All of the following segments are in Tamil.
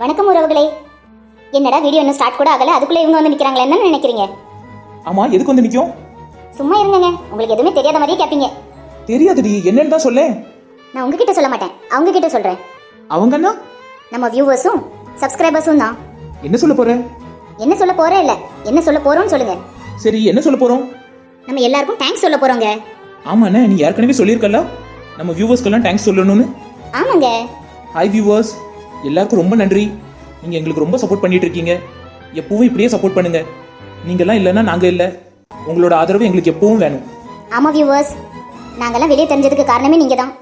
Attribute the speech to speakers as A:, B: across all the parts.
A: வணக்கம் உறவுகளே. என்னடா வீடியோ இன்னும் ஸ்டார்ட் கூட ஆகல? அதுக்குள்ள இவங்க வந்து நிக்கிறாங்களே என்ன நினைக்கிறீங்க?
B: ஆமா எதுக்கு வந்து நிக்கும்?
A: சும்மா இருங்கங்க. உங்களுக்கு எதுவுமே தெரியாத மாதிரியே கேட்பீங்க
B: தெரியாதுடி என்னன்னு தான் சொல்லேன்.
A: நான் உங்ககிட்ட சொல்ல மாட்டேன். அவங்க கிட்ட சொல்றேன்.
B: அவங்கன்னா?
A: நம்ம வியூவர்ஸும் சப்ஸ்கிரைபர்ஸும் தான்.
B: என்ன சொல்ல போற?
A: என்ன சொல்ல போறேன் இல்ல. என்ன சொல்ல போறோம்னு சொல்லுங்க.
B: சரி என்ன சொல்ல போறோம்?
A: நம்ம எல்லாருக்கும் தேங்க்ஸ் சொல்ல போறோங்க.
B: ஆமாண்ணே நீ ஏற்கனவே சொல்லியிருக்கல நம்ம வியூவர்ஸ்க்கெல்லாம் தேங்க்ஸ் சொல்லணும்னு.
A: ஆமாங்க.
B: ஹாய் வியூவர்ஸ் எல்லாருக்கும் ரொம்ப நன்றி. நீங்க எங்களுக்கு ரொம்ப சப்போர்ட் பண்ணிட்டு இருக்கீங்க எப்பவும் இப்படியே சப்போர்ட் பண்ணுங்க. நீங்கெல்லாம் இல்லைன்னா நாங்க இல்லை. உங்களோட ஆதரவு எங்களுக்கு எப்பவும் வேணும்.
A: ஆமா வியூவர்ஸ் நாங்கெல்லாம் வெளியே தெரிஞ்சதுக்கு காரணமே நீங்க தான்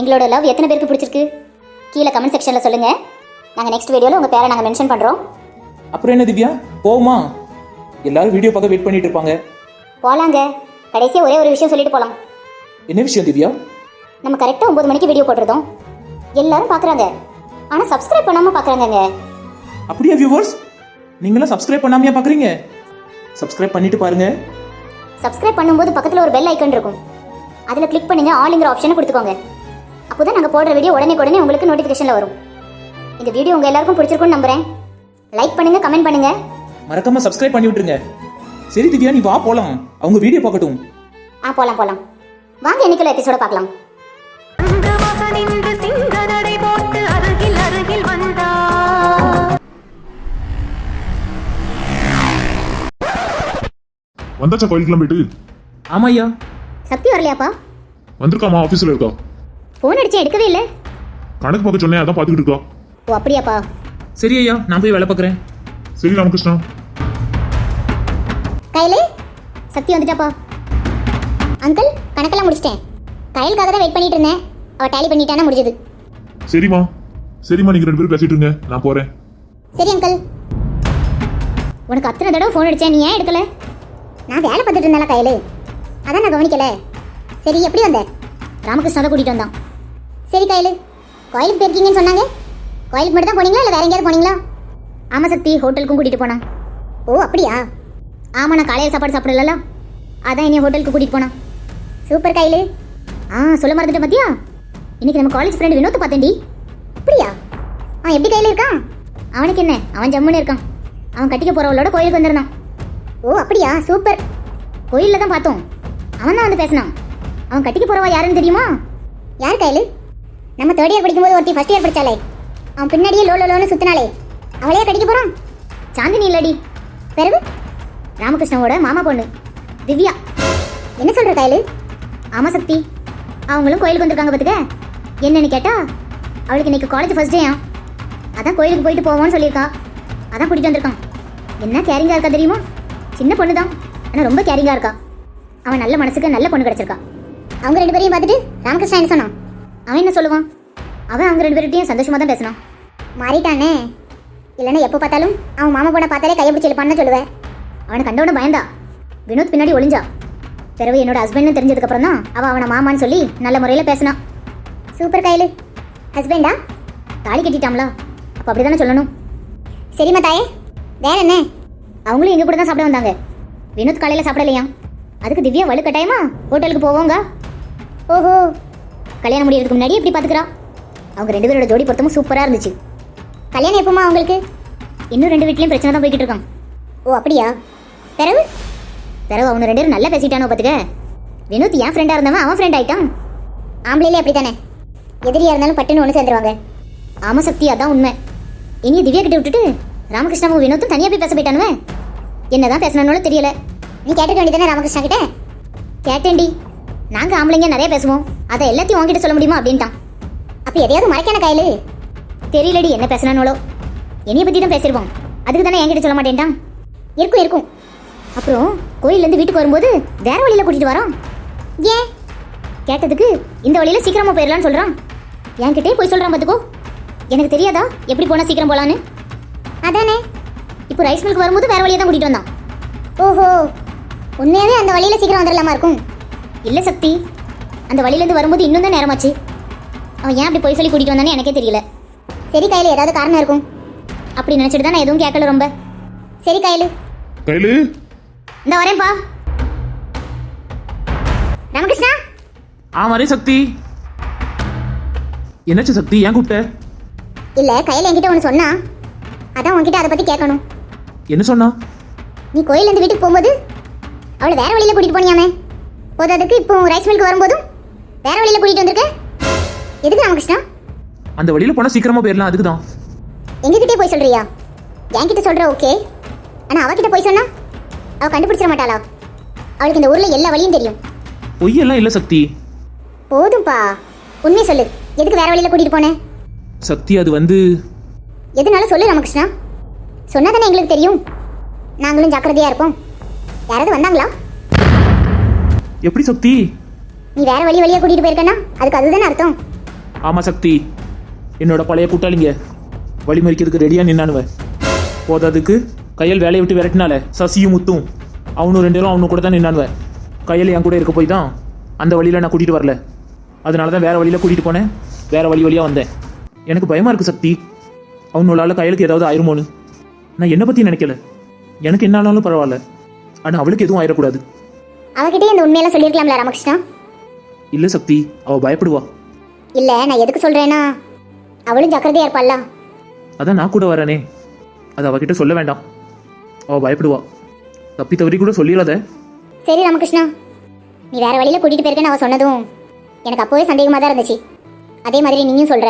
A: எங்களோட லவ் எத்தனை பேருக்கு பிடிச்சிருக்கு? கீழே கமெண்ட் செக்ஷன்ல சொல்லுங்க. நாங்க நெக்ஸ்ட் வீடியோல உங்க பேரை நாங்க மென்ஷன் பண்றோம்.
B: அப்புறம் என்ன திவ்யா? போகுமா எல்லாரும் வீடியோ பார்க்க வெயிட் பண்ணிட்டு இருப்பாங்க.
A: போலாங்க. கடைசியா ஒரே ஒரு விஷயம் சொல்லிட்டு போலாம்.
B: என்ன விஷயம் திவ்யா?
A: நம்ம கரெக்டாக ஒம்பது மணிக்கு வீடியோ போட்டிருந்தோம். எல்லாரும் பார்க்குறாங்க. ஆனால் சப்ஸ்கிரைப் பண்ணாமல் பார்க்குறாங்கங்க
B: அப்படியா வியூவர்ஸ் நீங்களாம் சப்ஸ்கிரைப் பண்ணாமையா பார்க்குறீங்க சப்ஸ்கிரைப் பண்ணிட்டு பாருங்க.
A: சப்ஸ்கிரைப் பண்ணும்போது பக்கத்தில் ஒரு பெல் ஐக்கன் இருக்கும். அதில் கிளிக் பண்ணுங்க ஆல்ங்கிற ஆப்ஷனை கொடுத்துக்கோங்க. அப்போ தான் நாங்கள் போடுற வீடியோ உடனே உடனே உங்களுக்கு நோட்டிஃபிகேஷனில் வரும். இந்த வீடியோ உங்கள் எல்லாருக்கும் பிடிச்சிருக்கும்னு நம்புறேன். லைக் பண்ணுங்க கமெண்ட் பண்ணுங்க.
B: மறக்காம சப்ஸ்கிரைப் பண்ணி விட்டுருங்க. சரி திவ்யா நீ வா போலாம். அவங்க வீடியோ பார்க்கட்டும்.
A: ஆ போகலாம் போகலாம் வாங்க இன்னைக்குள்ள எபிசோட பார்க்கலாம்.
C: அங்க மகனின்று சிங்க நடை
D: வந்தாச்சா கோயிலுக்குலாம் போயிட்டு?
B: ஆமா ஐயா
A: சக்தி வரலையாப்பா?
D: வந்திருக்காமா ஆஃபீஸில் இருக்கா?
A: ஃபோன் அடிச்சு எடுக்கவே இல்லை.
D: கணக்கு பார்க்க சொன்னேன் அதான் பார்த்துக்கிட்டு இருக்கா.
A: ஓ அப்படியாப்பா.
B: சரி ஐயா நான் போய் வேலை பார்க்குறேன்.
D: சரி ராமகிருஷ்ணா.
A: கையிலே சக்தி வந்துட்டாப்பா. அங்கிள் கணக்கெல்லாம் முடிச்சிட்டேன். கையலுக்காக தான் வெயிட் பண்ணிட்டு இருந்தேன். அவ டேலி பண்ணிட்டானா முடிஞ்சது.
D: சரிம்மா. சரிம்மா நீங்கள் ரெண்டு பேரும் பேசிட்டு இருங்க. நான் போகிறேன்
A: சரி அங்கிள் உனக்கு அத்தனை தடவை ஃபோன் அடிச்சேன் நீ ஏன் எடுக்கல? நான் வேலை பார்த்துட்டு இருந்தேன் கையில். அதான் நான் கவனிக்கல. சரி எப்படி வந்த? ராமகிருஷ்ணாவை கூட்டிகிட்டு வந்தான். சரி கையில் கோயிலுக்கு போயிருக்கீங்கன்னு சொன்னாங்க. கோயிலுக்கு மட்டும் தான் போனீங்களா இல்லை வேற எங்கேயாவது போனீங்களா? ஆமாம் சக்தி ஹோட்டலுக்கும் கூட்டிகிட்டு போனான். ஓ அப்படியா? ஆமாம் நான் காலையில் சாப்பாடு சாப்பிடல அதான் என்னைய ஹோட்டலுக்கு கூட்டிகிட்டு போனான். சூப்பர் கையில். ஆ சொல்ல மறந்துட்டு பார்த்தியா இன்னைக்கு நம்ம காலேஜ் ஃப்ரெண்டு வினோத்து பார்த்தேன்டி. அப்படியா? அவன் எப்படி கையில் இருக்கான் அவனுக்கு என்ன? அவன் ஜம்முன்னு இருக்கான். அவன் கட்டிக்க போகிறவளோட கோயிலுக்கு வந்திருந்தான். ஓ அப்படியா? சூப்பர். கோயிலில் தான் பார்த்தோம். அவன் தான் வந்து பேசினான். அவன் கட்டிக்க போறவா யாருன்னு தெரியுமா? யார் கையில்? நம்ம தேர்ட் இயர் படிக்கும்போது ஒருத்தி ஃபர்ஸ்ட் இயர் படித்தாலே அவன் பின்னாடியே லோ லோ லோன்னு சுத்தினாலே அவளையே கட்டிக்க போறான் சாந்தினி இல்லடி. பிறகு? ராமகிருஷ்ணவோட மாமா பொண்ணு. திவ்யா. என்ன சொல்ற கையில்? ஆமா சக்தி. அவங்களும் கோயிலுக்கு வந்திருக்காங்க பார்த்துக்க என்னன்னு கேட்டா அவளுக்கு இன்னைக்கு காலேஜ் ஃபர்ஸ்ட் டேயா அதான் கோயிலுக்கு போயிட்டு போவோம்னு சொல்லியிருக்கா. அதான் கூட்டிகிட்டு வந்திருக்கான். என்ன கேரிங்காக இருக்கா தெரியுமா? சின்ன பொண்ணு தான் ஆனால் ரொம்ப கேரிங்காக இருக்கா. அவன் நல்ல மனசுக்கு நல்ல பொண்ணு கிடச்சிருக்கா. அவங்க ரெண்டு பேரையும் பார்த்துட்டு ராமகிருஷ்ணா என்ன சொன்னான்? அவன் என்ன சொல்லுவான்? அவன் அவங்க ரெண்டு பேர்கிட்டையும் சந்தோஷமாக தான் பேசினான். மாறிட்டானே. இல்லைன்னா எப்போ பார்த்தாலும் அவன் மாமா பொண்ணை பார்த்தாலே கையை பிடிச்சி இழுப்பான்னு சொல்லுவேன். அவனை கண்டவன பயந்தா. வினோத் பின்னாடி ஒளிஞ்சா. பிறகு என்னோட ஹஸ்பண்ட்னு தெரிஞ்சதுக்கப்புறம் தான் அவன் அவனை மாமான்னு சொல்லி நல்ல முறையில் பேசினான் சூப்பர் கையில். ஹஸ்பண்டா தாலி கட்டிட்டாங்களா அப்போ அப்படி தானே சொல்லணும். சரிம்மா தாயே வேற என்ன? அவங்களும் எங்கள் கூட தான் சாப்பிட வந்தாங்க. வினோத் காலையில் சாப்பிடலையா? அதுக்கு திவ்யா வலுக்கட்டாயமா ஹோட்டலுக்கு போவோங்க? ஓஹோ. கல்யாணம் முடியறதுக்கு முன்னாடி எப்படி பார்த்துக்கிறா அவங்க ரெண்டு பேரோட ஜோடி பொருத்தமும் சூப்பராக இருந்துச்சு. கல்யாணம் எப்போமா அவங்களுக்கு? இன்னும் ரெண்டு வீட்லேயும் பிரச்சனை தான் போய்கிட்டு இருக்கான். ஓ அப்படியா? பிறகு பிறகு அவங்க ரெண்டு பேரும் நல்லா பேசிட்டானோ பார்த்துக்க வினோத் என் ஃப்ரெண்டாக இருந்தவன் அவன் ஃப்ரெண்ட் ஆயிட்டான். ஆம்பளையிலே அப்படி தானே எதிரியாக இருந்தாலும் பட்டுன்னு ஒன்று சேர்ந்துருவாங்க. ஆமா சக்தி அதான் உண்மை. இனி திவ்யா கிட்ட விட்டுட்டு ராமகிருஷ்ணாவும் வினோத்தும் தனியாக போய் பேச போயிட்டானுவே. என்னதான் பேசணும்னு தெரியல. நீ கேட்டுக்க வேண்டியதானே ராமகிருஷ்ணா கிட்ட? கேட்டேன்டி. நாங்கள் ஆம்பளைங்க நிறைய பேசுவோம். அதை எல்லாத்தையும் உங்ககிட்ட சொல்ல முடியுமா அப்படின்ட்டான். அப்போ எதையாவது மறைக்கான கையில். தெரியலடி என்ன பேசணும்னாலோ என்னைய பற்றி தான் பேசிடுவோம் அதுக்கு தானே என்கிட்ட சொல்ல மாட்டேன்ட்டான். இருக்கும் இருக்கும். அப்புறம் கோயிலேருந்து வீட்டுக்கு வரும்போது வேற வழியில் கூட்டிகிட்டு வரோம் ஏன்? கேட்டதுக்கு இந்த வழியில சீக்கிரமா போயிடலாம்னு சொல்றான். என்கிட்டே போய் சொல்றான் பாத்துக்கோ. எனக்கு தெரியாதா? எப்படி போனா சீக்கிரம் போலான்னு? அதானே? இப்போ ரைஸ் மில்க் வரும்போது வேற வழியா தான் கூட்டிட்டு வந்தான். ஓஹோ உண்மையாவே அந்த வழியில சீக்கிரம் வந்துடலாமா இருக்கும்? இல்ல சக்தி அந்த வழியிலேருந்து வரும்போது இன்னும் தான் நேரமாச்சு. அவன் ஏன் அப்படி போய் சொல்லி கூட்டிட்டு வந்தானே எனக்கே தெரியல. சரி கையில் ஏதாவது காரணம் இருக்கும். அப்படி நினைச்சிட்டு தான் நான் எதுவும் கேட்கல ரொம்ப. சரி கையில்.
D: கையில்.
A: இந்த வரேன்ப்பா ராமகிருஷ்ணா?
B: ஆ வரே சக்தி. என்னாச்சு சக்தி? ஏன் கூப்பிட்ட?
A: இல்ல கையில என்கிட்ட ஒன்று சொன்னா. அதான் உன்கிட்ட அதை பத்தி கேட்கணும்.
B: என்ன சொன்னா?
A: நீ கோயில்ல இருந்து வீட்டுக்கு போகும்போது அவளை வேற வழியில கூட்டிட்டு போனியாமே. போதாதுக்கு இப்போ ரைஸ் மில்க்கு வரும்போதும் வேற வழியில கூட்டிட்டு வந்திருக்க? எதுக்கு ராமகிருஷ்ணா?
B: அந்த வழியில போனா சீக்கிரமா போயிடலாம் அதுக்கு தான்
A: எங்ககிட்டே போய் சொல்றியா? என்கிட்ட சொல்ற ஓகே. ஆனா அவகிட்ட போய் சொன்னா அவ கண்டுபிடிச்சிட மாட்டாளா? அவளுக்கு இந்த ஊர்ல எல்லா வழியும் தெரியும்.
B: பொய்யெல்லாம் இல்ல சக்தி.
A: போதும்பா. உண்மையை சொல்லு. எதுக்கு வேற வழியில கூட்டிட்டு போனேன்
B: சக்தி அது வந்து
A: எதுனாலும் சொல்லு ராமகிருஷ்ணா. சொன்னா தானே எங்களுக்கு தெரியும். நாங்களும் ஜாக்கிரதையா இருப்போம். யாராவது வந்தாங்களா?
B: எப்படி சக்தி?
A: நீ வேற வழி வழியா கூட்டிட்டு போயிருக்கனா அதுக்கு அதுதானே அர்த்தம்.
B: ஆமா சக்தி. என்னோட பழைய கூட்டாளிங்க. வழிமறிக்கிறதுக்கு ரெடியா நின்னானுவ. போதாதுக்கு கையல் வேலையை விட்டு விரட்டினால சசியும் முத்தும். அவனும் ரெண்டு பேரும் அவனு கூட தான் நின்னானுவ. கையல் என் கூட இருக்க போய் தான் அந்த வழியில நான் கூட்டிட்டு வரல. அதனால தான் வேற வழியில கூட்டிட்டு போனேன். வேற வழி வழியா வந்தேன். எனக்கு பயமா இருக்கு சக்தி. அவனோளால கையலுக்கு ஏதாவது ஆயிருமோன்னு? நான் என்னை பத்தி நினைக்கல. எனக்கு என்ன ஆனாலும் பரவாயில்ல. ஆனா அவளுக்கு எதுவும் ஆயிடக்கூடாது
A: அவகிட்டே இந்த உண்மையெல்லாம் சொல்லியிருக்கலாம்ல ராமகிருஷ்ணா?
B: இல்ல சக்தி அவ பயப்படுவா.
A: இல்ல நான் எதுக்கு சொல்றேன்னா அவளும் ஜாக்கிரதையா இருப்பாள்ல
B: அதான் நான் கூட வரேனே. அது அவகிட்ட சொல்ல வேண்டாம். அவ பயப்படுவா. தப்பி தவறி கூட சொல்லிடாத
A: சரி ராமகிருஷ்ணா. நீ வேற வழியில கூட்டிட்டு போயிருக்கேன்னு அவ சொன்னதும் எனக்கு அப்போவே சந்தேகமா தான் இருந்துச்சு. அதே மாதிரி நீயும் சொல்ற.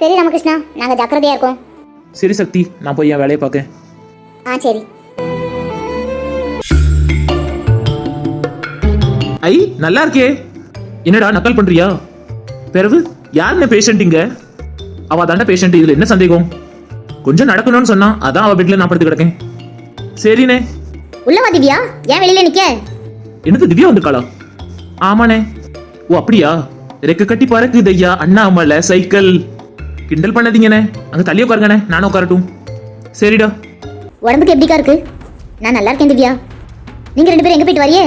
A: சரி ராமகிருஷ்ணா நாங்க ஜாக்கிரதையா இருக்கோம்.
B: சரி சக்தி நான் போய் என் வேலையை பார்க்கேன்.
A: ஆ சரி.
B: ஐ நல்லா இருக்கே. என்னடா நக்கல் பண்றியா? பிறகு யாருன்னு பேஷண்ட் இங்க? அவ தாண்டா பேஷண்ட் இதுல என்ன சந்தேகம்? கொஞ்சம் நடக்கணும்னு சொன்னா அதான் அவ பெட்ல நான் படுத்து கிடக்கேன். சரிண்ணே.
A: உள்ளவா திவ்யா. ஏன் வெளியில நிக்க?
B: எனக்கு திவ்யா வந்திருக்காளா? ஆமாண்ணே. ஓ அப்படியா? ரெக்க கட்டி பறக்குது ஐயா அண்ணாமலை சைக்கிள். கிண்டல் பண்ணாதீங்கண்ணே. அங்க தள்ளி உட்காருங்கண்ணே. நானும் உட்காரட்டும். சரிடா.
A: உடம்புக்கு எப்படிக்கா இருக்கு? நான் நல்லா இருக்கேன் திவ்யா. நீங்க ரெண்டு பேரும் எங்க போயிட்டு வரியே?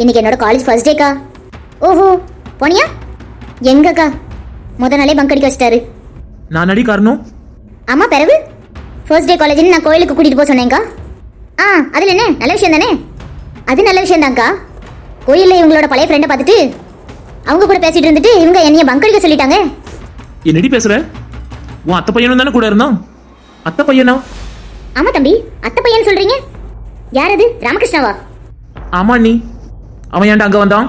A: இன்னைக்கு என்னோட காலேஜ் ஃபர்ஸ்ட் டேக்கா ஓஹோ போனியா? எங்கக்கா? முத நாளே பங்க் அடிக்க வச்சிட்டாரு.
B: நான் அடி காரணம்?
A: ஆமா பிறகு ஃபர்ஸ்ட் டே காலேஜ்னு நான் கோயிலுக்கு கூட்டிட்டு போக சொன்னேங்க்கா ஆ அதில் என்ன? நல்ல விஷயம் தானே? அது நல்ல விஷயம் தான்க்கா கோயிலில் இவங்களோட பழைய ஃப்ரெண்டை பார்த்துட்டு அவங்க கூட பேசிட்டு இருந்துட்டு இவங்க என்னைய பங்க் அடிக்க சொல்லிட்டாங்க.
B: என்னடி பேசுற? உன் அத்தை பையனும் தானே கூட இருந்தான்? அத்தை பையனா?
A: ஆமா தம்பி அத்தை பையன் சொல்றீங்க. யார் அது ராமகிருஷ்ணாவா?
B: ஆமா நீ. அவன் ஏன்டா அங்க வந்தான்?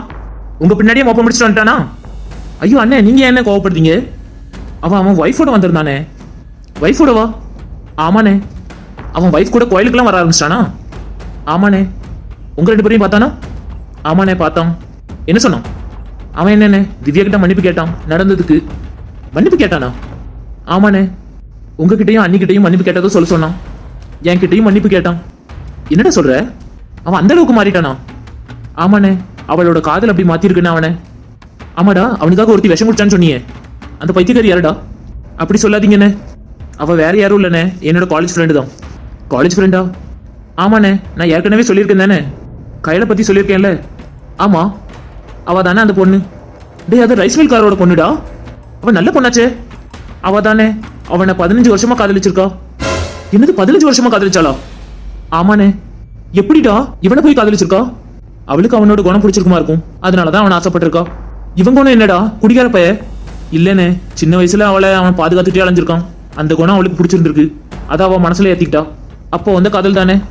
B: உங்க பின்னாடியே மொப்ப முடிச்சுட்டு வந்துட்டானா? ஐயோ அண்ணே நீங்க என்ன கோவப்படுறீங்க? அவன் அவன் ஒய்ஃபோட வந்திருந்தானே. ஒய்ஃபோடவா ஆமாண்ணே. அவன் ஒய்ஃப் கூட கோயிலுக்குலாம் வர ஆரம்பிச்சிட்டானா? ஆமாண்ணே. உங்க ரெண்டு பேரையும் பார்த்தானா? ஆமாண்ணே பார்த்தான். என்ன சொன்னான்? அவன் என்னண்ணே? திவ்யா கிட்ட மன்னிப்பு கேட்டான் நடந்ததுக்கு. மன்னிப்பு கேட்டானா? ஆமாண்ணே. உங்ககிட்டயும் அன்னிக்கிட்டையும் மன்னிப்பு கேட்டதோ சொல்ல சொன்னான். என்கிட்டயும் மன்னிப்பு கேட்டான். என்னடா சொல்ற? அவன் அந்த அளவுக்கு மாறிட்டானா? ஆமாண்ணே. அவளோட காதல் அப்படி மாத்திருக்குன்னு அவனே. ஆமாடா அவனுக்காக ஒருத்தி விஷம் குடிச்சான்னு சொன்னியே. அந்த பைத்தியக்காரி யாருடா? அப்படி சொல்லாதீங்கண்ணே. அவ வேற யாரும் இல்லைண்ணே. என்னோட காலேஜ் ஃப்ரெண்டு தான். காலேஜ் ஃப்ரெண்டா ஆமாண்ணே. நான் ஏற்கனவே சொல்லியிருக்கேன் தானே. கையில பத்தி சொல்லியிருக்கேன்ல. ஆமா. அவ தானே அந்த பொண்ணு. டேய் அது ரைஸ் மில் காரோட பொண்ணுடா? அவன் நல்ல பொண்ணாச்சே. அவ தானே. அவனை பதினஞ்சு வருஷமா காதலிச்சிருக்கா? என்னது பதினஞ்சு வருஷமா காதலிச்சாளா? ஆமாண்ணே. எப்படிடா இவனை போய் காதலிச்சிருக்கா? அவளுக்கு அவனோட குணம் பிடிச்சிருக்குமா இருக்கும். அதனாலதான் அவன் ஆசைப்பட்டிருக்கா. இவன் குணம் என்னடா? குடிகார பைய. இல்லனே சின்ன வயசுல அவளை அவன் பாதுகாத்துட்டே அலைஞ்சிருக்கான். அந்த குணம் அவளுக்கு பிடிச்சிருந்துருக்கு. அதை அவன் மனசுல ஏத்திக்கிட்டா. அப்போ வந்த காதல் தானே?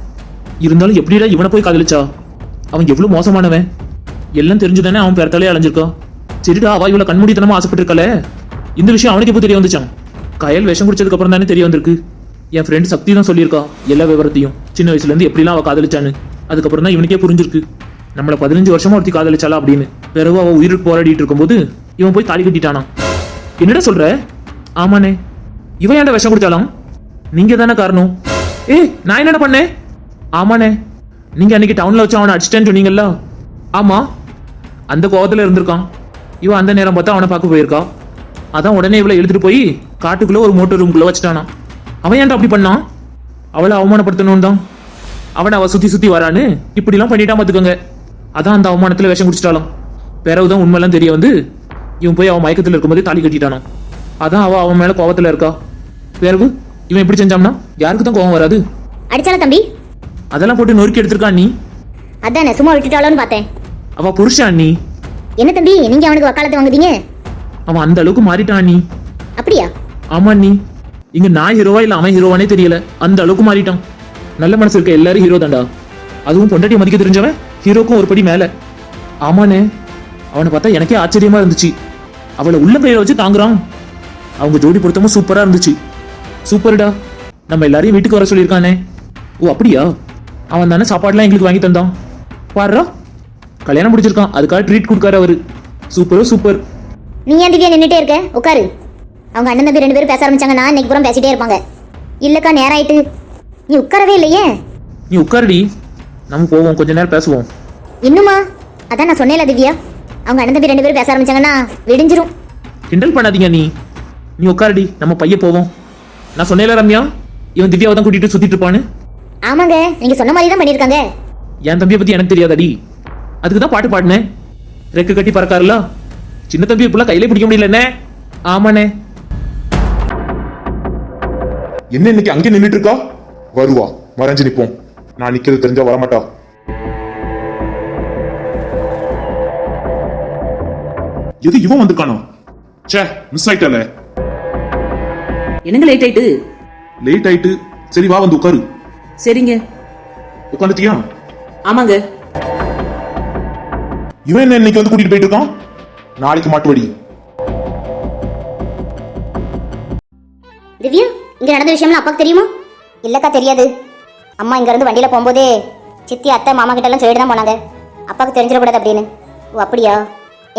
B: இருந்தாலும் எப்படிடா இவனை போய் காதலிச்சா? அவன் எவ்வளவு மோசமானவன். எல்லாம் தெரிஞ்சுதானே அவன் பேர்த்தாலே அலைஞ்சிருக்கான் சரிடா அவ இவ்வளவு கண்மூடித்தனமா ஆசைப்பட்டிருக்கல இந்த விஷயம் அவனுக்கு எப்போ தெரிய வந்துச்சான் கயல் விஷம் குடிச்சதுக்கு அப்புறம் தானே தெரிய வந்திருக்கு. என் ஃப்ரெண்ட் சக்தி தான் சொல்லியிருக்கா எல்லா விவரத்தையும். சின்ன வயசுல இருந்து எப்படிலாம் அவள் காதலிச்சான்னு. அதுக்கப்புறம் தான் இவனுக்கே புரிஞ்சிருக்கு. நம்மளை பதினஞ்சு வருஷமா ஒருத்தி காதலிச்சாலா அப்படின்னு. பிறகு அவள் உயிருக்கு போராடிட்டு இருக்கும்போது இவன் போய் தாலி கட்டிட்டானா? என்னடா சொல்ற? ஆமாண்ணே. இவன் ஏன்டா விஷம் குடிச்சாலாம்? நீங்க தானே காரணம். ஏய் நான் என்னடா பண்ணேன்? ஆமாண்ணே. நீங்க அன்னைக்கு டவுன்ல வச்சு அவனை அடிச்சிட்டேன்னு சொன்னீங்கல்ல? ஆமா. அந்த கோபத்துல இருந்திருக்கான். இவன் அந்த நேரம் பார்த்தா அவனை பார்க்க போயிருக்கான் அதான் உடனே இவளை இழுத்துட்டு போய் காட்டுக்குள்ள ஒரு மோட்டர் ரூம்குள்ள வச்சுட்டானா. அவன் ஏன்டா அப்படி பண்ணான் அவளை அவமானப்படுத்தணும் தான். அவனை அவ சுத்தி சுத்தி வரான்னு இப்படிலாம் பண்ணிட்டான் பார்த்துக்கோங்க அதான் அந்த அவமானத்துல விஷம் குடிச்சிட்டாலாம் பிறகுதான் உண்மையெல்லாம் தெரிய வந்து இவன் போய் அவன் மயக்கத்துல இருக்கும்போது தாலி கட்டிட்டானாம். அதான் அவ அவன் மேல கோவத்துல இருக்கா. பிறகு இவன் எப்படி செஞ்சான்னா யாருக்கு தான் கோவம் வராது.
A: அடிச்சால தம்பி?
B: அதெல்லாம் போட்டு நொறுக்கி எடுத்திருக்கான் நீ
A: அதானே சும்மா விட்டுட்டாளோன்னு பார்த்தேன்.
B: அவ புருஷன் நீ
A: என்ன தம்பி நீங்க அவனுக்கு வக்காலத்து வாங்குதீங்க?
B: அவன் அந்த அளவுக்கு மாறிட்டான் நீ
A: அப்படியா?
B: ஆமா நீ இங்க நான் ஹீரோவா இல்ல அவன் ஹீரோவானே தெரியல. அந்த அளவுக்கு மாறிட்டான். நல்ல மனசு இருக்க எல்லாரும் ஹீரோ தான்டா. அதுவும் பொண்டாட்டி மதிக்க தெரிஞ்சவன் ஹீரோக்கும் ஒரு படி மேல. ஆமாண்ணே அவனை பார்த்தா எனக்கே ஆச்சரியமா இருந்துச்சு. அவளை உள்ள கையில வச்சு தாங்குறான். அவங்க ஜோடி பொருத்தமும் சூப்பரா இருந்துச்சு. சூப்பர்டா நம்ம எல்லாரையும் வீட்டுக்கு வர சொல்லியிருக்கானே. ஓ அப்படியா? அவன் தானே சாப்பாடுலாம் எங்களுக்கு வாங்கி தந்தான். பாருடா. கல்யாணம் முடிச்சிருக்கான். அதுக்காக ட்ரீட் கொடுக்காரு அவரு. சூப்பரோ சூப்பர்
A: நீ ஏன் திவ்யா நின்றுட்டே இருக்க? உட்காரு. அவங்க அண்ணன் தம்பி ரெண்டு பேரும் பேச ஆரம்பிச்சாங்கன்னா இன்னைக்கு புறம் பேசிட்டே இருப்பாங்க. இல்லக்கா நேரம் ஆயிட்டு நீ உட்காரவே இல்லையே?
B: நீ உட்காருடி. நம்ம போவோம். கொஞ்ச நேரம் பேசுவோம்.
A: இன்னுமா? அதான் நான் சொன்னேன்ல திவ்யா. அவங்க அண்ணன் தம்பி ரெண்டு பேரும் பேச ஆரம்பிச்சாங்கன்னா விடிஞ்சிரும்.
B: கிண்டல் பண்ணாதீங்க நீ. நீ உட்காருடி. நம்ம பைய போவோம். நான் சொன்னேல ரம்யா இவன் திவ்யாவை தான் கூட்டிட்டு சுத்திட்டு இருப்பான்னு.
A: ஆமாங்க. நீங்க சொன்ன மாதிரி தான் பண்ணியிருக்காங்க.
B: என் தம்பியை பத்தி எனக்கு தெரியாதடி. அதுக்கு தான் பாட்டு பாடினேன். ரெக்கு கட்டி பறக்காருல? சின்ன தம்பி இப்பெல்லாம் கையிலே பிடிக்க முடியல என்ன? ஆமாண்ணே.
D: என்ன இன்னைக்கு அங்கே நின்னுட்டு இருக்கா வருவா மறைஞ்சு நிப்போம். நான் நிக்கிறது தெரிஞ்சா வரமாட்டா. எது இவன் வந்திருக்கானோ? ச்சே மிஸ் ஆயிட்டால
E: என்னங்க லேட் ஆயிட்டு?
D: லேட் ஆயிட்டு. சரி வா வந்து உட்காரு.
E: சரிங்க.
D: உட்காந்துட்டியா?
E: ஆமாங்க.
D: இவன் என்ன இன்னைக்கு வந்து கூட்டிட்டு போயிட்டு இருக்கான்? நாளைக்கு மாட்டுவடி.
A: திவ்யா இங்க நடந்த விஷயம்லாம் அப்பாக்கு தெரியுமா? இல்லக்கா தெரியாது. அம்மா இங்க இருந்து வண்டியில போகும்போதே சித்தி அத்தை மாமா கிட்ட எல்லாம் சொல்லிட்டு தான் போனாங்க. அப்பாவுக்கு தெரிஞ்சிடக்கூடாது அப்படின்னு. ஓ அப்படியா?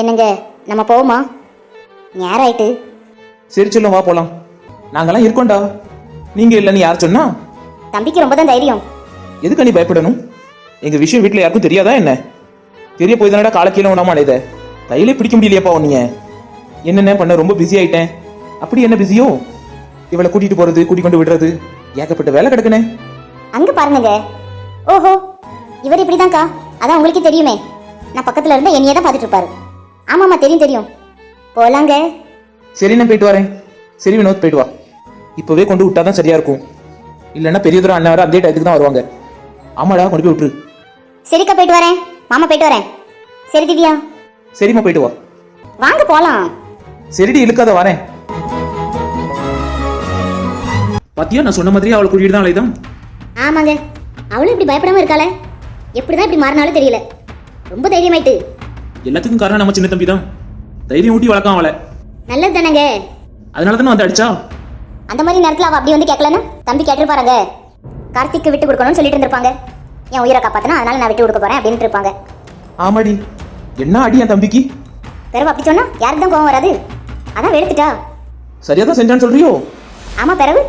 A: என்னங்க நம்ம போவோமா? நேரம் ஆயிட்டு
B: சரி சொல்லும் வா போலாம். நாங்கெல்லாம் இருக்கோம்டா. நீங்க இல்லைன்னு யார் சொன்னா?
A: தம்பிக்கு ரொம்ப தான் தைரியம்.
B: எதுக்கு நீ பயப்படணும்? எங்க விஷயம் வீட்ல யாருக்கும் தெரியாதா என்ன? தெரிய போய் தானடா கால கீழே விடாம அடையுத கையிலே பிடிக்க முடியலையாப்பா நீங்க என்னென்ன பண்ண? ரொம்ப பிஸி ஆயிட்டேன். அப்படி என்ன பிஸியோ இவளை கூட்டிட்டு போறது கூட்டி கொண்டு விடுறது ஏகப்பட்ட வேலை கிடக்குனே.
A: அங்க பாருங்க ஓஹோ இவர் இப்படிதான்க்கா. அதான் உங்களுக்கே தெரியுமே. நான் பக்கத்துல இருந்து என்னையே தான் பார்த்துட்டு இருப்பாரு. ஆமாம்மா தெரியும் தெரியும். போலாங்க.
B: சரி நான் போயிட்டு வரேன். சரி வினோத் போயிட்டு வா. இப்போவே கொண்டு விட்டாதான் சரியா இருக்கும். இல்லைன்னா பெரியதூரம் அண்ணன் வர அதே டயத்துக்கு தான் வருவாங்க. ஆமாடா கொண்டு போய் விட்டுரு.
A: சரிக்கா போயிட்டு வரேன். மாமா போயிட்டு வரேன். சரி திவ்யா.
B: சரிம்மா போயிட்டு வா.
A: வாங்க போலாம்.
B: சரிடி இழுக்காத வரேன். பாத்தியா நான் சொன்ன மாதிரி அவளை கூட்டிட்டு தான் அலைதான்
A: ஆமாங்க. அவளும் இப்படி பயப்படாம இருக்காளே. எப்படிதான் இப்படி மாறினாலும் தெரியல. ரொம்ப தைரியமாயிட்டு.
B: எல்லாத்துக்கும் காரணம் நம்ம சின்ன தம்பி தான் தைரியம் ஊட்டி வளர்க்கான் அவளை.
A: நல்லது தானேங்க.
B: அதனால தானே வந்து அடிச்சா?
A: அந்த மாதிரி நேரத்துல அவ அப்படி வந்து கேட்கலன்னா தம்பி கேட்டிருப்பாருங்க. கார்த்திக்கு விட்டு கொடுக்கணும்னு சொல்லிட்டு இருந்திருப்பாங்க. என் உயிரை காப்பாத்தினா அதனால நான் விட்டு கொடுக்க போறேன் அப்படின்ட்டு இருப்பாங்க.
B: ஆமாடி. என்ன அடி என் தம்பிக்கு?
A: பிறகு அப்படி சொன்னா யாருக்கு தான் கோவம் வராது? அதான் வெளுத்துட்டா
B: சரியா தான் செஞ்சான்னு சொல்றியோ?
A: ஆமா பிறகு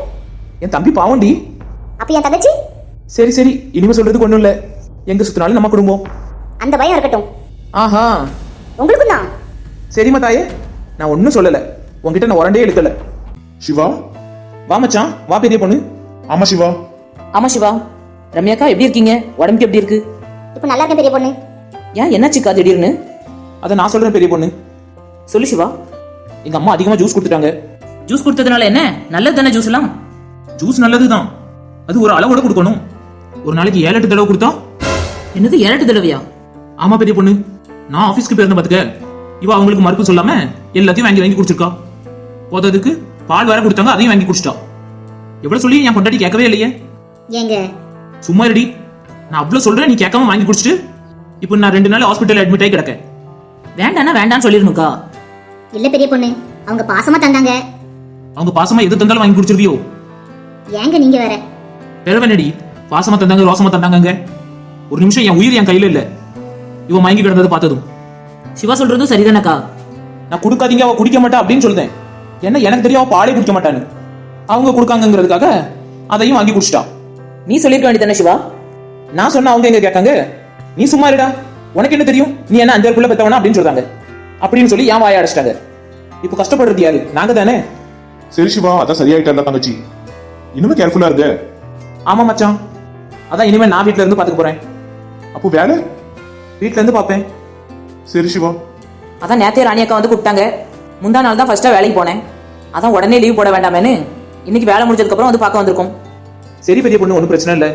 B: என் தம்பி பாவண்டி.
A: அப்ப என் தங்கச்சி?
B: சரி சரி இனிமே சொல்றதுக்கு ஒண்ணும் இல்ல. எங்க சுத்தினாலும் நம்ம குடும்பம்.
A: அந்த பயம் இருக்கட்டும்.
B: ஆஹா.
A: உங்களுக்கும் தான்
B: சரிம்மா தாயே. நான் ஒன்றும் சொல்லல. உன்கிட்ட நான் உரண்டே எடுக்கல.
D: சிவா?
B: வா மச்சான். வா பெரிய பொண்ணு.
D: ஆமா சிவா.
E: ஆமா சிவா. ரம்யாக்கா எப்படி இருக்கீங்க? உடம்புக்கு எப்படி இருக்கு?
A: இப்போ நல்லா இருக்கேன் பெரிய பொண்ணு.
E: ஏன் என்னாச்சுக்கா திடீர்னு?
B: அதை நான் சொல்றேன் பெரிய பொண்ணு.
E: சொல்லு சிவா.
B: எங்க அம்மா அதிகமா ஜூஸ் கொடுத்துட்டாங்க.
E: ஜூஸ் கொடுத்ததுனால என்ன? நல்லது தானே ஜூஸ் எல்லாம்?
B: ஜூஸ் நல்லதுதான். அது ஒரு அளவோட கொடுக்கணும். ஒரு நாளைக்கு ஏழு எட்டு தடவை கொடுத்தா?
E: என்னது ஏழட்டு தடவையா?
B: ஆமா பெரிய பொண்ணு. நான் ஆபீஸ்க்கு போயிருந்தேன் பாத்துக்க. இவ அவங்களுக்கு மறுப்பு சொல்லாம எல்லாத்தையும் வாங்கி வாங்கி குடிச்சிருக்கா போததுக்கு பால் வேற கொடுத்தாங்க அதையும் வாங்கி குடிச்சிட்டா. எவ்வளவு சொல்லி என் பொண்டாட்டி கேட்கவே இல்லையே?
A: ஏங்க.
B: சும்மா இருடி. நான் அவ்வளவு சொல்றேன் நீ கேட்காம வாங்கி குடிச்சிட்டு இப்போ நான் ரெண்டு நாள் ஹாஸ்பிட்டல் அட்மிட் ஆகி கிடக்கேன்.
E: வேண்டானா வேண்டாம்னு சொல்லிருணுக்கா?
A: இல்ல பெரிய பொண்ணு அவங்க பாசமா தந்தாங்க.
B: அவங்க பாசமா எது தந்தாலும் வாங்கி குடிச்சிருவியோ?
A: ஏங்க நீங்க வேற?
B: பிறவனடி பாசமா தந்தாங்க ரோசமா தந்தாங்க ஒரு நிமிஷம் என் உயிர் என் கையில இல்ல. இவன் மயங்கி கிடந்ததை பார்த்ததும்.
E: சிவா சொல்றதும் சரிதானக்கா?
B: நான் கொடுக்காதீங்க அவ குடிக்க மாட்டா அப்படின்னு சொல்லுதேன் என்ன எனக்கு தெரியும் அவ பாலே குடிக்க மாட்டான்னு. அவங்க கொடுக்காங்கங்கிறதுக்காக அதையும் வாங்கி குடிச்சிட்டா.
E: நீ சொல்லிருக்க வேண்டியதானே சிவா?
B: நான் சொன்னா அவங்க எங்க கேட்காங்க? நீ சும்மா இருடா. உனக்கு என்ன தெரியும்? நீ என்ன அஞ்சாறு புள்ள பெத்தவனா அப்படின்னு சொல்றாங்க. அப்படின்னு சொல்லி ஏன் வாய அடைச்சிட்டாங்க. இப்போ கஷ்டப்படுறது யாரு? நாங்க தானே?
D: சரி சிவா அதான் சரியாயிட்டா தங்கச்சி. இனிமே கேர்ஃபுல்லா இருக்க
B: ஆமா மச்சான். அதான் இனிமே நான் வீட்ல இருந்து பாத்துக்க போறேன்.
D: அப்போ வேலை?
B: வீட்ல இருந்து பாப்பேன்
D: சரி சிவா.
E: அதான் நேத்தே ராணி அக்கா வந்து கூப்பிட்டாங்க. முந்தா நாள் தான் ஃபர்ஸ்டா வேலைக்கு போனேன். அதான் உடனே லீவ் போட வேண்டாமேன்னு. இன்னைக்கு வேலை முடிஞ்சதுக்கு அப்புறம் வந்து பார்க்க வந்திருக்கோம்.
B: சரி பெரிய பொண்ணு ஒன்றும் பிரச்சனை இல்லை.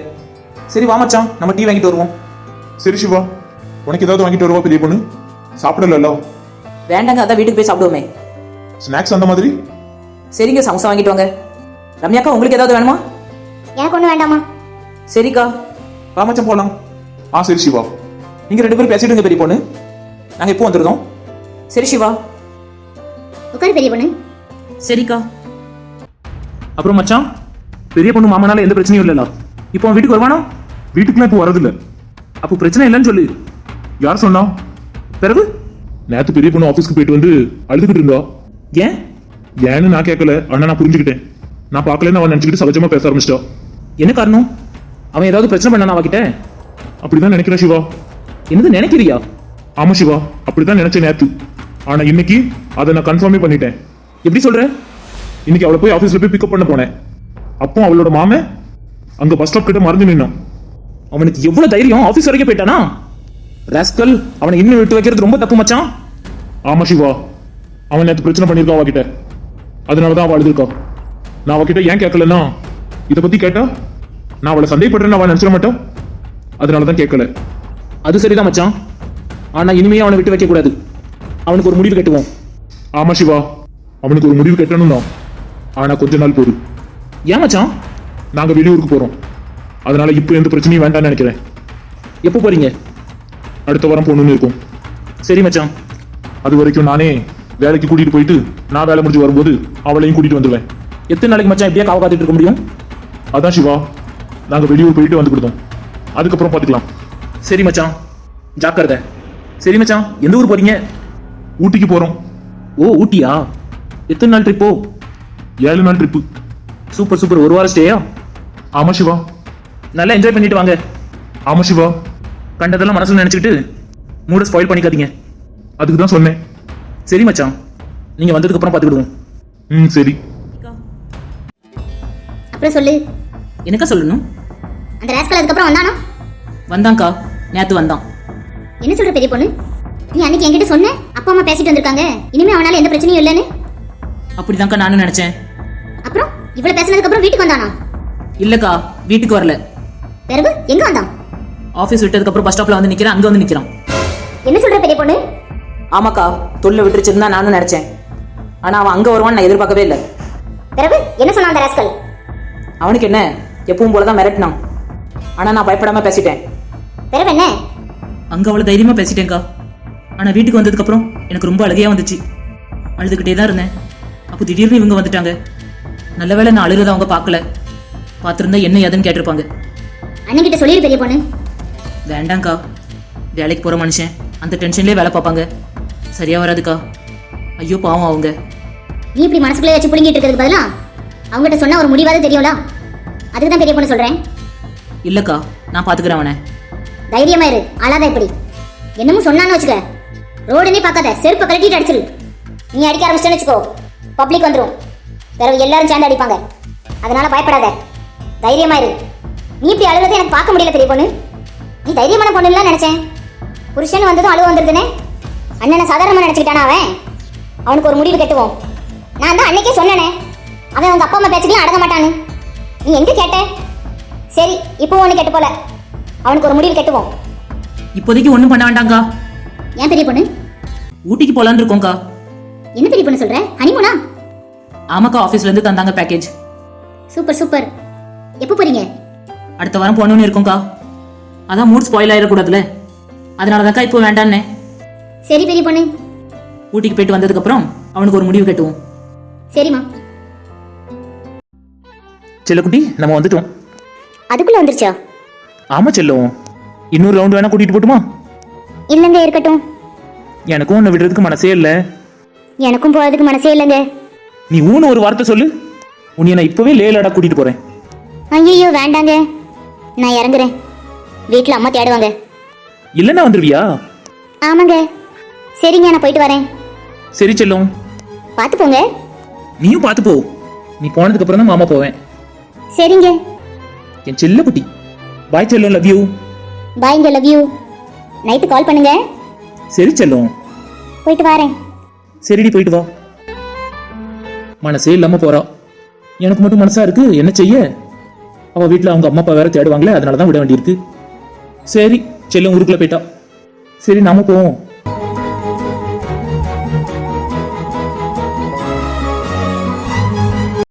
B: சரி வா மச்சான். நம்ம டீ வாங்கிட்டு வருவோம்.
D: சரி சிவா உனக்கு ஏதாவது வாங்கிட்டு வருவா பெரிய பொண்ணு? சாப்பிடல
E: வேண்டாங்க அதான் வீட்டுக்கு போய் சாப்பிடுவோமே.
D: ஸ்நாக்ஸ் அந்த மாதிரி?
E: சரிங்க சமோசா வாங்கிட்டு வாங்க. ரம்யாக்கா உங்களுக்கு ஏதாவது வேணுமா?
A: எனக்கு ஒன்றும் வேண்டாமா
E: சரிக்கா.
B: வா மச்சான் போலாம்.
D: ஆ சரி சிவா.
B: நீங்க ரெண்டு பேரும் பேசிட்டு பெரிய பொண்ணு. நாங்க எப்போ வந்துருந்தோம்
E: சரி சிவா.
A: உட்காரு பெரிய பொண்ணு.
E: சரிக்கா.
B: அப்புறம் மச்சான் பெரிய பொண்ணு மாமனால எந்த பிரச்சனையும் இல்லைல்ல. இப்போ அவன் வீட்டுக்கு வருவானா?
D: வீட்டுக்குலாம் இப்போ வரதில்ல
B: அப்போ பிரச்சனை இல்லைன்னு சொல்லு.
D: யார் சொன்னா?
B: பிறகு?
D: நேத்து பெரிய பொண்ணு ஆபீஸ்க்கு போயிட்டு வந்து அழுதுகிட்டு இருந்தா.
B: ஏன்?
D: ஏன்னு நான் கேட்கல ஆனா நான் புரிஞ்சுக்கிட்டேன். நான் பார்க்கலன்னு அவன் நினைச்சுக்கிட்டு சகஜமா பேச ஆரம்பிச்சிட்டா.
B: என்ன காரணம்? அவன் ஏதாவது பிரச்சனை பண்ணானா அவகிட்ட?
D: அப்படிதான் நினைக்கிறேன் சிவா.
B: என்னது நினைக்கிறியா?
D: ஆமா சிவா. அப்படிதான் நினைச்சேன் நேத்து. ஆனா இன்னைக்கு அதை நான் கன்ஃபார்மே பண்ணிட்டேன்.
B: எப்படி சொல்ற?
D: இன்னைக்கு அவளை போய் ஆபீஸ்ல போய் பிக்கப் பண்ண போனேன். அப்போ அவளோட மாமன் அங்க பஸ் ஸ்டாப் கிட்ட மறைஞ்சு நின்னான்.
B: அவனுக்கு எவ்வளவு தைரியம்? ஆபீஸ் வரைக்கும் போயிட்டானா? ராஸ்கல் அவனை இன்னும் விட்டு வைக்கிறது ரொம்ப தப்பு மச்சான்.
D: ஆமா சிவா. அவன் நேத்து பிரச்சனை பண்ணியிருக்கான் அவகிட்ட. அதனாலதான் அவள் அழுதுருக்கா. நான் அவகிட்ட ஏன் கேட்கலன்னா இதை பத்தி கேட்டா நான் அவளை சந்தேகப்படுறேன்னு அவன் நினைச்சிட மாட்டான் அதனாலதான் கேட்கல.
B: அது சரிதான் மச்சான். ஆனா இனிமே அவனை விட்டு வைக்க கூடாது. அவனுக்கு ஒரு முடிவு கட்டுவோம்.
D: ஆமா சிவா. அவனுக்கு ஒரு முடிவு கட்டணும் தான் ஆனா கொஞ்ச நாள் போதும்.
B: ஏன் மச்சான்?
D: நாங்க வெளியூருக்கு போறோம். அதனால இப்போ எந்த பிரச்சனையும் வேண்டாம்னு நினைக்கிறேன்.
B: எப்போ போறீங்க?
D: அடுத்த வாரம் போகணும்னு இருக்கும்.
B: சரி மச்சான்.
D: அது வரைக்கும் நானே வேலைக்கு கூட்டிட்டு போயிட்டு நான் வேலை முடிஞ்சு வரும்போது அவளையும் கூட்டிட்டு வந்துடுவேன்
B: எத்தனை நாளைக்கு மச்சான் இப்படியே காவ காத்துட்டு இருக்க முடியும்?
D: அதான் சிவா நாங்க வெளியூர் போயிட்டு வந்து கொடுத்தோம். அதுக்கப்புறம் பார்த்துக்கலாம்
B: சரி மச்சான். ஜாக்கிரதை. சரி மச்சான். எந்த ஊர் போறீங்க?
D: ஊட்டிக்கு போறோம்.
B: ஓ ஊட்டியா? எத்தனை நாள் ட்ரிப்போ
D: ஏழு நாள் ட்ரிப்பு
B: சூப்பர் சூப்பர். ஒரு வாரம் ஸ்டேயா
D: ஆமா சிவா.
B: நல்லா என்ஜாய் பண்ணிட்டு வாங்க.
D: ஆமா சிவா.
B: கண்டதெல்லாம் மனசுல நினைச்சுக்கிட்டு மூட ஸ்பாயில் பண்ணிக்காதீங்க.
D: அதுக்கு தான் சொன்னேன்.
B: சரி மச்சான். நீங்க வந்ததுக்கு அப்புறம் பாத்துக்கிடுவோம்
D: ம் சரி.
A: அப்புறம் சொல்லு.
E: என்னக்கா சொல்லணும்?
A: அந்த ராஸ்கல் அதுக்கப்புறம் வந்தானா?
E: வந்தாங்க்கா நேத்து வந்தான்.
A: என்ன சொல்ற பெரிய பொண்ணு? நீ அன்னைக்கு என்கிட்ட சொன்ன அப்பா அம்மா பேசிட்டு வந்திருக்காங்க. இனிமே அவனால எந்த பிரச்சனையும் இல்லைன்னு.
E: அப்படிதான்க்கா நானும் நினைச்சேன்.
A: அப்புறம் இவ்வளவு பேசினதுக்கு அப்புறம் வீட்டுக்கு வந்தானா?
E: இல்லக்கா வீட்டுக்கு வரல.
A: பிறகு எங்க வந்தான்?
E: ஆபீஸ் விட்டதுக்கு அப்புறம் பஸ் ஸ்டாப்ல வந்து நிக்கிறான் அங்க வந்து நிக்கிறான்.
A: என்ன சொல்ற பெரிய பொண்ணு?
E: ஆமாக்கா தொல்லை விட்டுருச்சுன்னு தான் நானும் நினைச்சேன். ஆனா அவன் அங்க வருவான்னு நான் எதிர்பார்க்கவே இல்லை.
A: பிறகு என்ன சொன்னான் அந்த ராஸ்கல்
E: அவனுக்கு என்ன? எப்பவும் போலதான் மிரட்டினான். ஆனா நான் பயப்படாம பேசிட்டேன்.
A: பிறகு என்ன?
E: அங்க அவ்வளவு தைரியமா பேசிட்டேன்க்கா. ஆனா வீட்டுக்கு வந்ததுக்கு அப்புறம் எனக்கு ரொம்ப அழுகையா வந்துச்சு. அழுதுகிட்டே தான் இருந்தேன். அப்போ திடீர்னு இவங்க வந்துட்டாங்க. நல்ல வேளை நான் அழுகிறத அவங்க பார்க்கல. பார்த்துருந்தா என்ன ஏதுன்னு கேட்டிருப்பாங்க.
A: அண்ணன்கிட்ட சொல்லிடு பெரிய பொண்ணு.
E: வேண்டாங்க்கா வேலைக்கு போற மனுஷன். அந்த டென்ஷன்லயே வேலை பார்ப்பாங்க. சரியா வராதுக்கா. ஐயோ பாவம் அவங்க.
A: நீ இப்படி மனசுக்குள்ளே வச்சு புடுங்கிட்டு இருக்கிறதுக்கு பதிலா? அவங்ககிட்ட சொன்னா ஒரு முடிவாவது தெரியும்ல? அதுக்கு தான் பெரிய பொண்ணு சொல்றேன்.
E: இல்லக்கா நான் பாத்துக்கிறேன் அவனை.
A: தைரியமா இரு. அழாத இப்படி. என்னமோ சொன்னான்னு வச்சுக்க. ரோடுனே பார்க்காத. செருப்பை கழட்டிட்டு அடிச்சிரு. நீ அடிக்க ஆரம்பிச்சிட்டேன்னு வச்சுக்கோ. பப்ளிக் வந்துரும். பிறகு எல்லாரும் சேர்ந்து அடிப்பாங்க. அதனால பயப்படாத. தைரியமா இரு. நீ இப்படி அழுகிறத எனக்கு பார்க்க முடியல பெரிய பொண்ணு. நீ தைரியமான பொண்ணுலாம் நினைச்சேன். புருஷன் வந்ததும் அழுவ வந்துருதுனே அண்ணனை சாதாரணமா நினைச்சுக்கிட்டானா அவன்? அவனுக்கு ஒரு முடிவு கட்டுவோம். நான் தான் அன்னைக்கே சொன்னேனே. அவன் உங்க அப்பா அம்மா பேச்சுக்கெல்லாம் அடங்க மாட்டான்னு. நீ எங்க கேட்ட? சரி இப்போ ஒன்று கெட்டு போல. அவனுக்கு ஒரு முடிவு கட்டுவோம்.
E: இப்போதைக்கு ஒன்றும் பண்ண வேண்டாங்க்கா
A: ஏன் பெரிய பொண்ணு?
E: ஊட்டிக்கு போலான்னு இருக்கோங்க்கா
A: என்ன பெரிய பொண்ணு சொல்ற? ஹனிமூனா
E: ஆமாக்கா ஆஃபீஸ்ல இருந்து தந்தாங்க பேக்கேஜ்
A: சூப்பர் சூப்பர். எப்போ போறீங்க?
E: அடுத்த வாரம் போகணும்னு இருக்கோங்க்கா அதான் மூட் ஸ்பாயில் ஆயிடக்கூடாதுல அதனால தான்க்கா இப்போ வேண்டான்னே.
A: சரி பெரிய பொண்ணு.
E: ஊட்டிக்கு போயிட்டு வந்ததுக்கு அப்புறம் அவனுக்கு ஒரு முடிவு கட்டுவோம்.
A: சரிம்மா.
B: செல்லக்குட்டி நம்ம வந்துட்டோம்.
A: அதுக்குள்ள வந்துருச்சா?
B: ஆமா செல்லம் இன்னொரு ரவுண்ட் வேணா கூட்டிட்டு போட்டுமா?
A: இல்லைங்க இருக்கட்டும்.
B: எனக்கும் உன்னை விடுறதுக்கு மனசே இல்லை.
A: எனக்கும் போறதுக்கு மனசே இல்லைங்க.
B: நீ ஊன்னு ஒரு வார்த்தை சொல்லு. உன்னை நான் இப்பவே லேலடா கூட்டிட்டு போறேன்.
A: ஐயோ வேண்டாங்க. நான் இறங்குறேன். வீட்டில் அம்மா தேடுவாங்க.
B: இல்லைன்னா வந்துருவியா?
A: ஆமாங்க. சரிங்க நான் போயிட்டு வரேன்.
B: சரி செல்லம்.
A: பார்த்து போங்க.
B: நீயும் பார்த்து போ. நீ போனதுக்கு அப்புறம் தான் மாமா போவேன்.
A: சரிங்க.
B: என் செல்ல குட்டி. பாய் செல்லம் லவ் யூ
A: பாய்ங்க லவ் யூ நைட்டு கால் பண்ணுங்க.
B: சரி செல்லம்.
A: போயிட்டு வரேன்.
B: சரிடி போயிட்டு வா. மனசே இல்லாம போறா. எனக்கு மட்டும் மனசா இருக்கு. என்ன செய்ய? அவள் வீட்டில் அவங்க அம்மா அப்பா வேற தேடுவாங்களே அதனால தான் விட வேண்டியிருக்கு. சரி செல்லும் ஊருக்குள்ளே போயிட்டா. சரி நாம போவோம்.